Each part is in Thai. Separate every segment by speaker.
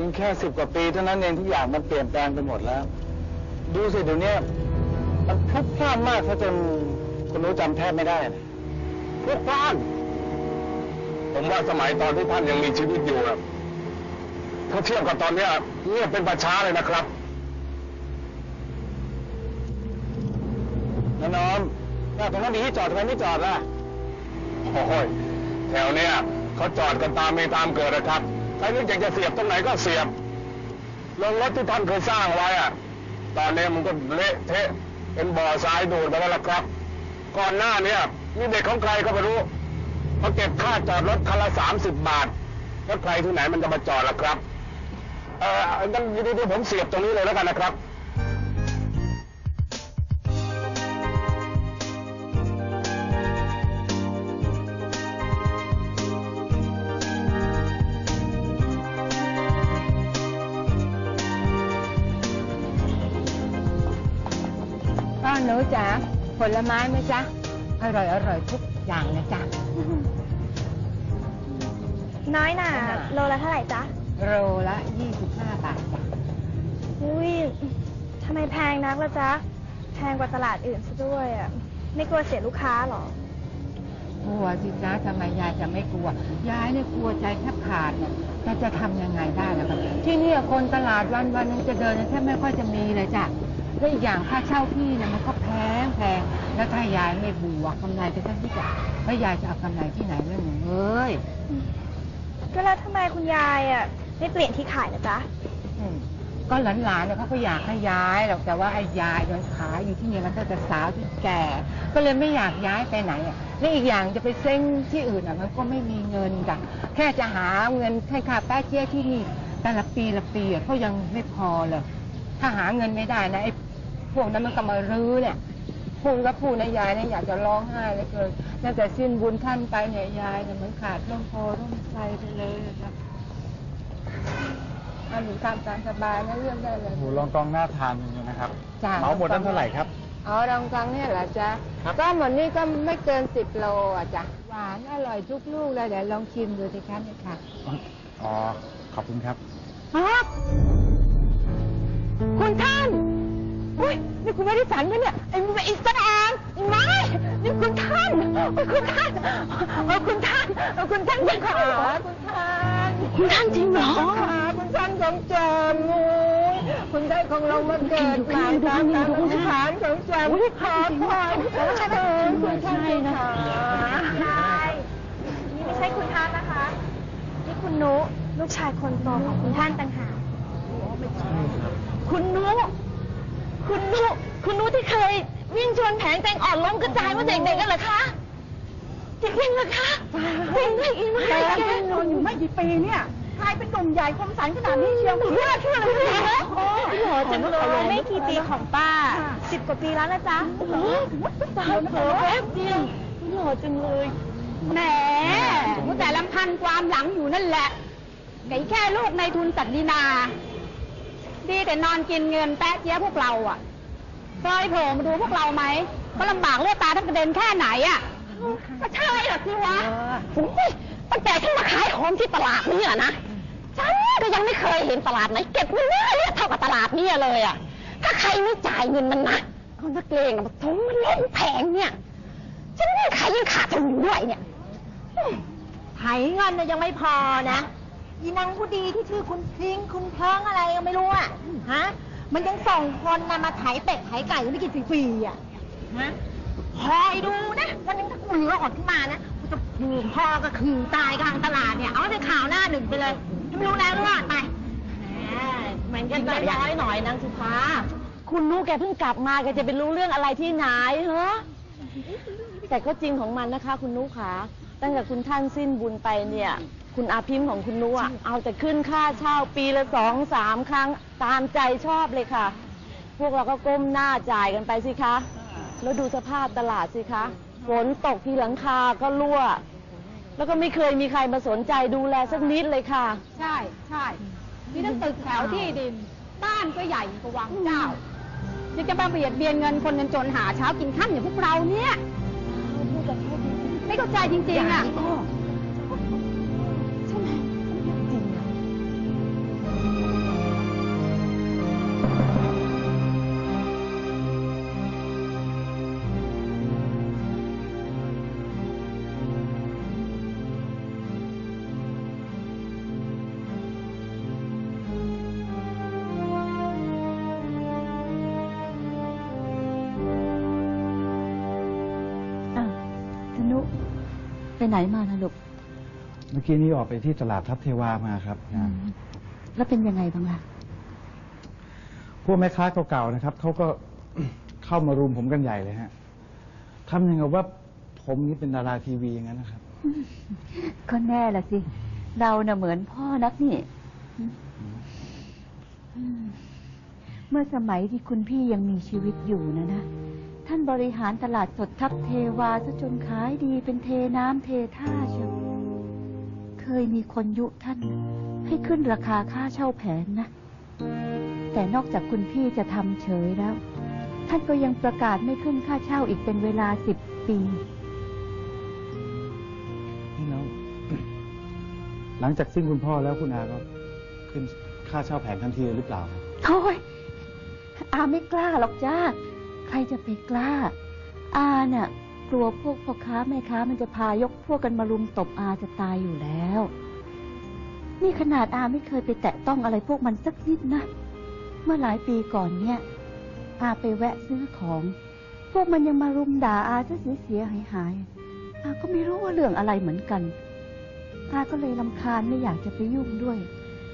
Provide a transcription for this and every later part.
Speaker 1: พียงแค่สิบกว่าปีเท่านั้นเองทุกอย่างมันเปลี่ยนแปลงไปหมดแล้ว ดูสิเดี๋ยวนี้มันพลุกพล่านมากซะจนคุณรู้จำแทบไม่ได้นะ
Speaker 2: พวกพลาน ผมว่าสมัยตอนที่ท่านยังมีชีวิตอยู่อะถ้าเทียบกับตอนเนี้ยเงียบเป็นประช้าเลยนะครับ
Speaker 1: แล้วน้องถ้าตรงนั้นมีที่จอดทำไมไม่จอดล่ะ
Speaker 2: โอ้ยแถวเนี้ยเขาจอดกันตามมีตามเกิดนะครับ ใครนึกอยากจะเสียบตรงไหนก็เสียบโรงรถที่ท่านเคยสร้างไว้อะตอนนี้มันก็เละเทะเป็นบ่อทรายดูดไปแล้วล่ะครับ ก่อนหน้าเนี้มีเด็กของใครก็ไม่รู้เขาเก็บค่าจอดรถคันละสามสิบบาทแล้วใครที่ไหนมันจะมาจอดล่ะครับ เอองั้นเดี๋ยวผมเสียบตรงนี้เลยแล้วกันนะครับ
Speaker 3: หนูจ๋าผลไม้ไหมจ๊ะ อร่อยอร่อยทุกอย่างเลยจ้ะ
Speaker 4: น้อยหน่าโลละเท่าไหร่จ๊ะ
Speaker 3: โลละ25บาทจ้ะ
Speaker 4: อุ้ยทำไมแพงนักละจ๊ะ แพงกว่าตลาดอื่นซะด้วยอะ ไม่กลัวเสียลูกค้าเหรอ
Speaker 3: กลัวสิจ๊ะทำไมยายจะไม่กลัว ยายเนี่ยกลัวใจแทบขาดเนี่ยแต่จะทำยังไงได้ล่ะครับที่เนี่ยคนตลาดวันวันๆนึงจะเดินเนี่ยแทบไม่ค่อยจะมีเลยจ้ะ และอีกอย่างค่าเช่าที่เนี่ยมันก็แพงแพงแล้วถ้ายายไม่บวกกำไรไปทั้งที่จะแล้วยายจะเอากำไรที่ไหนเรื่องหนูเอ้ย
Speaker 4: ก็แล้วทำไมคุณยายอะไม่เปลี่ยนที่ขายนะจ๊ะ
Speaker 3: อืมก็หลานๆเนี่ยเขาก็อยากให้ย้ายหรอกแต่ว่าไอ้ยายโดนขายอยู่ที่นี่มันก็จะสาวที่แก่ ก็เลยไม่อยากย้ายไปไหนอะและอีกอย่างจะไปเซ้งที่อื่นอะมันก็ไม่มีเงินจ้ะแค่จะหาเงินให้ค่าแป๊ะเจี๊ยที่นี่แต่ละปีละปีอะก็ยังไม่พอเลยถ้าหาเงินไม่ได้นะไอ้ พวกนั้นมันก็มารื้อเนี่ยพูดก็พูดนะยายเนี่ยอยากจะร้องไห้เหลยเกินตั้งแต่สิ้นบุญท่านไปเนี่ยยายเนี่ยเหมันขาดร่มโพร่มไทรไปเลยนะเอาหนูตามตามสบายนะเรื่องได้เลย
Speaker 1: หมูลองกองหน้าทานจริงๆนะครับ
Speaker 3: จ้ะ
Speaker 1: เหมาหมดนั้นเท่าไหร่ครับ
Speaker 3: อ๋อรองกองเนี่ยเหรอจ๊ะ
Speaker 1: ครับ
Speaker 3: ก็หมดนี่ก็ไม่เกินสิบโลอะจ้ะหวานอร่อยทุกลูกเลยเดี๋ยวลองชิมดูสิคะนี่ค่ะ
Speaker 1: อ๋อขอบคุณครับ
Speaker 3: ฮะคุณท่าน อุ้ยนี่คุณไม่ได้ฝันไหมเนี่ยไอ้ไอ้สแองไอ้ไม้นี่คุณท่านโอ้ยคุณท่านเออคุณท่านเออคุณท่านคุณขาคุณท่านคุณท่านจริงเหรอคุณท่านของจอมโอ้ยคุณได้ของเรามาเกิดมาตามตามอธิษฐานของจอมขอพรใช่ไหมคุณท่านนะ
Speaker 4: ใช่นี่ไม่ใช่คุณท่านนะคะนี่คุณนุลูกชายคนโตของคุณท่านต่างหาก
Speaker 5: คุณนุ คุณนุคุณนุที่เคยวิ่งชนแผงแตงอ่อนล้มกระจายเมื่อเด็กๆกันเหรอคะจริงๆเหรอคะจริงเลยอีกไหม
Speaker 6: แต่
Speaker 5: แก
Speaker 6: เพิ่งนอนอยู่ไม่กี่ปีเนี่ยกลายเป็นหนุ่มใหญ่คมสันขนาดนี้เชียวไม่น่าเชื่อเลยนะ
Speaker 4: หล่อจังเลยไม่กี่ปีของป้าสิบกว่าปีแล้วนะจ๊ะ
Speaker 5: ตายเผลอแป๊บเดียวหล่อจังเลย
Speaker 6: แหมมัวแต่ลำพันความหลังอยู่นั่นแหละไก่แค่ลูกในทุนสัตดินา ดีแต่นอนกินเงินแปะเจี๊ยพวกเราอะเคยโผล่มาดูพวกเราไหมก็ลำบากเลือดตาทั้งกระเด็นแค่ไหนอะ
Speaker 5: ก็ใช่เหรอสิวะโอ้ยตั้งแต่ฉันมาขายของที่ตลาดเนี่ยนะฉันก็ยังไม่เคยเห็นตลาดไหนเก็บเงินเยอะเท่ากับตลาดเนี่ยเลยอะ ถ้าใครไม่จ่ายเงินมันนะเอานักเลงมาทงมันล้มแผงเนี่ยฉันยังขายยังขาดทุนอยู่ด้วยเนี่ย
Speaker 6: ไถเงินน่ะยังไม่พอนะ ยีนางผู้ดีที่ชื่อคุณพริ้งคุณเพิงอะไรก็ไม่รู้อะฮะมันยังส่งคนนะมาไถเป็ดไถไก่ไม่กินฟรีๆอะฮะคอยดูนะวันหนึงถ้าคุณรอดขึ้นมานะกูจะผูกพ่อก็คือตายกลางตลาดเนี่ยเอาในข่าวหน้าหนึ่งไปเลยไม่รู้แล้วรอดไปแหมมันก็จะร้อยหน่อยนางสุภา
Speaker 5: คุณนุแกเพิ่งกลับมาแกจะไปรู้เรื่องอะไรที่ไหนเหรอแต่ก็จริงของมันนะคะ คุณนุขาตั้งแต่คุณท่านสิ้นบุญไปเนี่ย คุณอาพิมพ์ของคุณนุอะเอาแต่ขึ้นค่าเช่าปีละสองสามครั้งตามใจชอบเลยค่ะ พวกเราก็ก้มหน้าจ่ายกันไปสิคะ แล้วดูสภาพตลาดสิคะฝนตกที่หลังคาก็รั่ว แล้วก็ไม่เคยมีใครมาสนใจดูแลสักนิดเลยค่ะ
Speaker 6: ใช่ใช่มีทั้งตึกแถวที่ดิน บ้านก็ใหญ่กว่าวังเจ้ายังจะมาเบียดเบียนเงินคนจนๆหาเช้ากินข้ามอย่างพวกเราเนี่ยไม่เข้าใจจริงๆอะ
Speaker 5: ใช่ไหมจริงนะ
Speaker 7: ไหนมานะลูก
Speaker 1: เมื่อกี้นี้ออกไปที่ตลาดทับเทวามาครับ
Speaker 7: แล้วเป็นยังไงบ้างล่ะ
Speaker 1: พวกแม่ค้าเก่าๆนะครับเขาก็ เข้ามารุมผมกันใหญ่เลยฮะทำยังไงว่าผมนี่เป็นดาราทีวีอย่างนั้นนะครับ
Speaker 7: ก็แน่ละสิ เราเน่ะเหมือนพ่อนักนี่อืมเมื่อสมัยที่คุณพี่ยังมีชีวิตอยู่นะนะ ท่านบริหารตลาดสดทับเทวาซะจนขายดีเป็นเทน้ำเทท่าเชียวเคยมีคนยุท่าน ให้ขึ้นราคาค่าเช่าแผงนะ แต่นอกจากคุณพี่จะทำเฉยแล้ว ท่านก็ยังประกาศไม่ขึ้นค่าเช่าอีกเป็นเวลาสิบปี
Speaker 1: นี่แล้วหลังจากสิ้นคุณพ่อแล้วคุณอาก็ขึ้นค่าเช่าแผงทันทีเลยหรือเปล่าครับ
Speaker 7: โอ้ยอาไม่กล้าหรอกจ้า ใครจะไปกล้า อาเนี่ยกลัวพวกพ่อค้าแม่ค้ามันจะพายกพวกกันมารุมตบอาจะตายอยู่แล้ว นี่ขนาดอาไม่เคยไปแตะต้องอะไรพวกมันสักนิดนะ เมื่อหลายปีก่อนเนี่ย อาไปแวะซื้อของ พวกมันยังมารุมด่าอาซะเสียเสียหายหายอาก็ไม่รู้ว่าเรื่องอะไรเหมือนกันอาก็เลยลำคาญไม่อยากจะไปยุ่งด้วย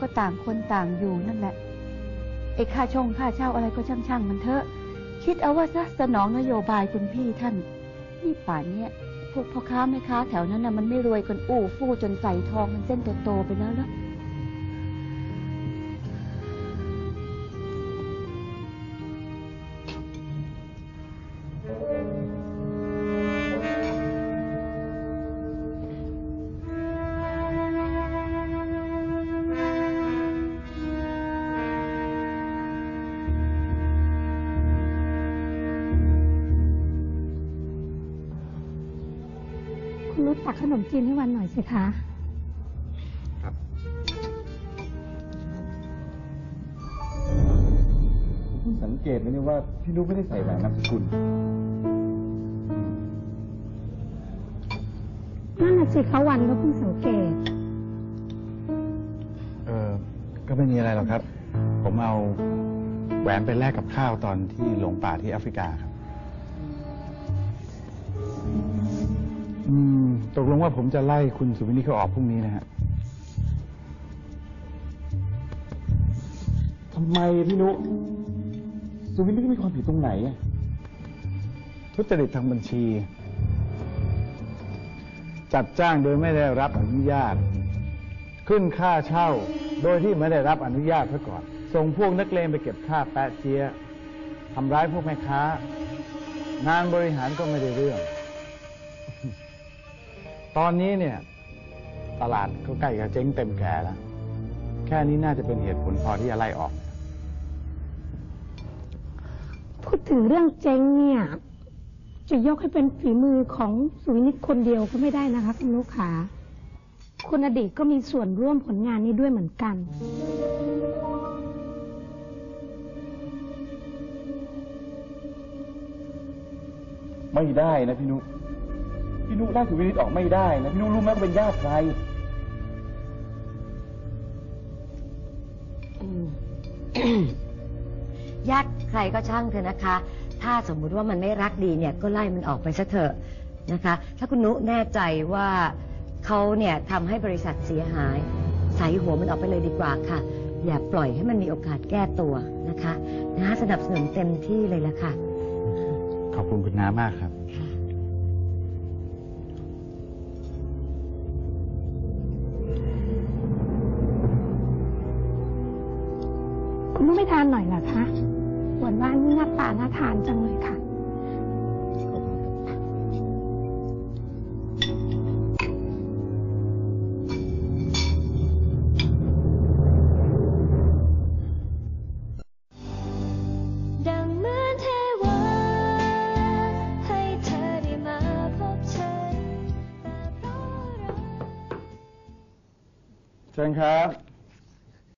Speaker 7: ก็ต่างคนต่างอยู่นั่นแหละไอ้ค่าชงค่าเช่าอะไรก็ช่างๆมันเถอะ คิดเอาว่าซะสนองนโยบายคุณพี่ท่าน นี่ป่านเนี้ยพวกพ่อค้าแม่ค้าแถวนั้นน่ะมันไม่รวยกันอู้ฟู่จนใส่ทองมันเส้นโตๆไปแล้วล่ะ
Speaker 8: ตักขนมจีนให้วันหน่อยสิคะ
Speaker 1: ครับเพิ่งสังเกตไหมเนี่ยว่าพี่นุ๊กไม่ได้ใส่แหวนนามสกุล
Speaker 8: นั่นน่ะสิคะวันก็เพิ่งสังเกต
Speaker 1: เออก็ไม่มีอะไรหรอกครับ ผมเอาแหวนไปแลกกับข้าวตอนที่หลงป่าที่แอฟริกาครับ อืม ตกลงว่าผมจะไล่คุณสุวินีเขาออกพรุ่งนี้นะฮะ
Speaker 9: ทำไมพี่นุ สุวินนี่มีความผิดตรงไหนอะ
Speaker 1: ทุจริตทางบัญชี จัดจ้างโดยไม่ได้รับอนุญาต ขึ้นค่าเช่า โดยที่ไม่ได้รับอนุญาตซะก่อน ส่งพวกนักเลงไปเก็บค่าแปะเจียทำร้ายพวกแม่ค้า งานบริหารก็ไม่ได้เรื่อง ตอนนี้เนี่ย ตลาดก็ใกล้กับเจ๊งเต็มแก่แล้ว แค่นี้น่าจะเป็นเหตุผลพอที่จะไล่ออก
Speaker 8: พูดถึงเรื่องเจ๊งเนี่ย จะยกให้เป็นฝีมือของสุวินิตคนเดียวก็ไม่ได้นะคะคุณลูกค้าคุณอดีตก็มีส่วนร่วมผลงานนี้ด้วยเหมือนกัน
Speaker 9: ไม่ได้นะพี่นุ พี่นุไล่สุวินิตออกไม่ได้นะพี่นุรู้ไหมว่าเป็นญาติใคร
Speaker 10: ญาติใครก็ช่างเถอะนะคะ ถ้าสมมุติว่ามันไม่รักดีเนี่ยก็ไล่มันออกไปซะเถอะนะคะ ถ้าคุณนุแน่ใจว่าเขาเนี่ยทำให้บริษัทเสียหาย ใส่หัวมันออกไปเลยดีกว่าค่ะ อย่าปล่อยให้มันมีโอกาสแก้ตัวนะคะนะสนับสนุนเต็มที่เลยละค่ะ
Speaker 1: ขอบคุณคุณน้ามากครับ
Speaker 8: ลูกไม่ทานหน่อยเหรอคะหวานว่านี่หน้าตาน่าทานจังเลยค่ะ
Speaker 11: ดังเหมือนเทวา ให้เธอได้มาพบฉันแต่เพราะเรา
Speaker 1: เชิญครับ